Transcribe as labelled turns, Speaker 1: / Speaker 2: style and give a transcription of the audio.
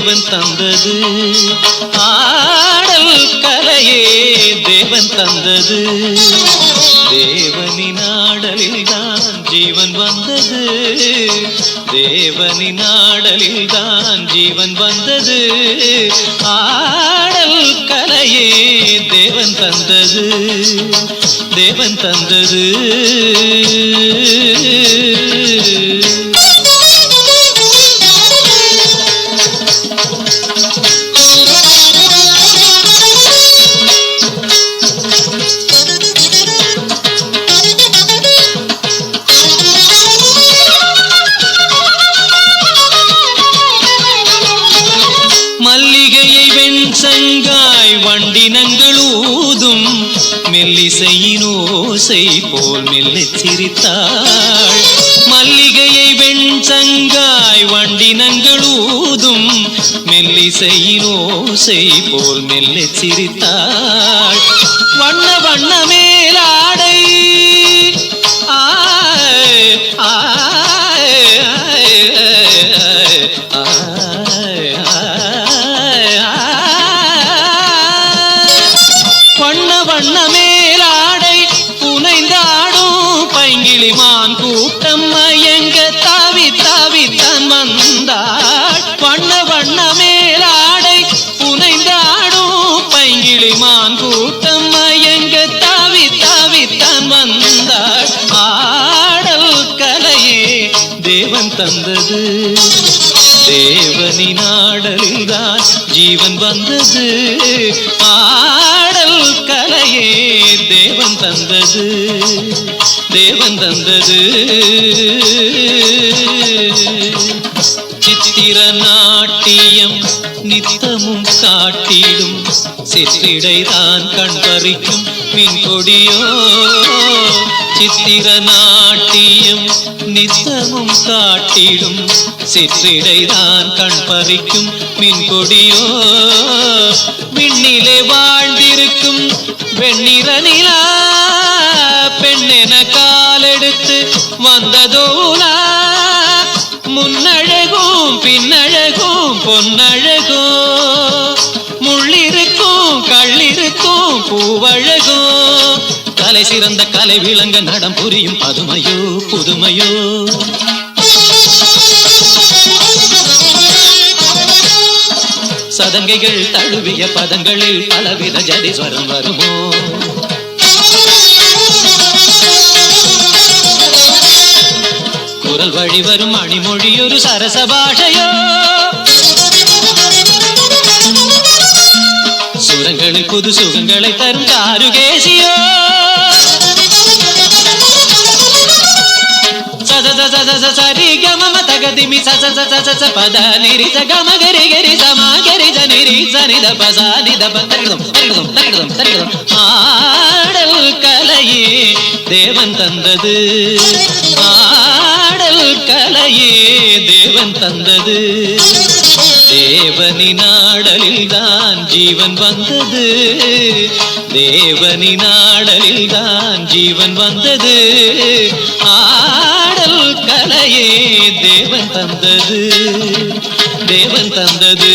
Speaker 1: தேவன் தந்தது. ஆடல் கலையே தேவன் தந்தது. தேவனின் ஆடலில் தான் ஜீவன் வந்தது. தேவனின் ஆடலில் தான் ஜீவன் வந்தது. ஆடல் கலையே தேவன் தந்தது. தேவன் தந்தது. மெல்லிசையின் ஓசை போல் மெல்ல சிரித்தாள் மல்லிகையை வெண்சங்காய் வண்டினங்கள் ஊதும் மெல்லிசையின் ஓசை போல் மெல்ல சிரித்தாள் வண்ண வண்ண மேலாடை வண்ண வண்ணமே தந்தது. தேவனின் ஆடலில் தான் ஜீவன் வந்தது. ஆடல் கலையே தேவன் தந்தது. தேவன் தந்தது. சித்திர நாட்டியம் நித்தமும் காட்டிடும். சிற்றிடைதான் தான் கண்பறிக்கும் மின் கொடியோ. சித்திர நாட்டியம் நித்தமும் காட்டிடும். சிற்றிடைதான் கண் பறிக்கும் மின்கொடியோ. விண்ணிலே வாழ்ந்திருக்கும் வெண்ணிற நிலா பெண்ணென காலெடுத்து வந்ததோலா. முன்னழகும் பின்னழகும் பொன்னழகோ. முள்ளிருக்கும் கள்ளிருக்கும் பூவழகோ. தலை சிறந்த கலை விளங்க நடம் புரியும் பதுமையோ புதுமையோ. சதங்கைகள் தழுவிய பதங்களில் பலவித ஜதிஸ்வரம் வருமோ? குரல் வழி வரும் மணிமொழி ஒரு சரச பாஷையோ? சுரங்களில் புது சுகங்களை தரும் காருகேசியோ? சத சத சரி கம தகதிமி சச சச சச பத நிரி ச கம கரி கரி சமா கரி ச நிரி ச நித பச நித ப தரிடுதும் தரிடுதும் தரிடுதும் தரிடுதும் ஆடல் கலையே தேவன் தந்தது. ஆடல் கலையே தேவன் தந்தது. தேவனின் ஆடலில் தான் ஜீவன் வந்தது. தேவனின் ஆடலில் தான் ஜீவன் வந்தது. ஆ கலையே தேவன் தந்தது தேவன் தந்தது.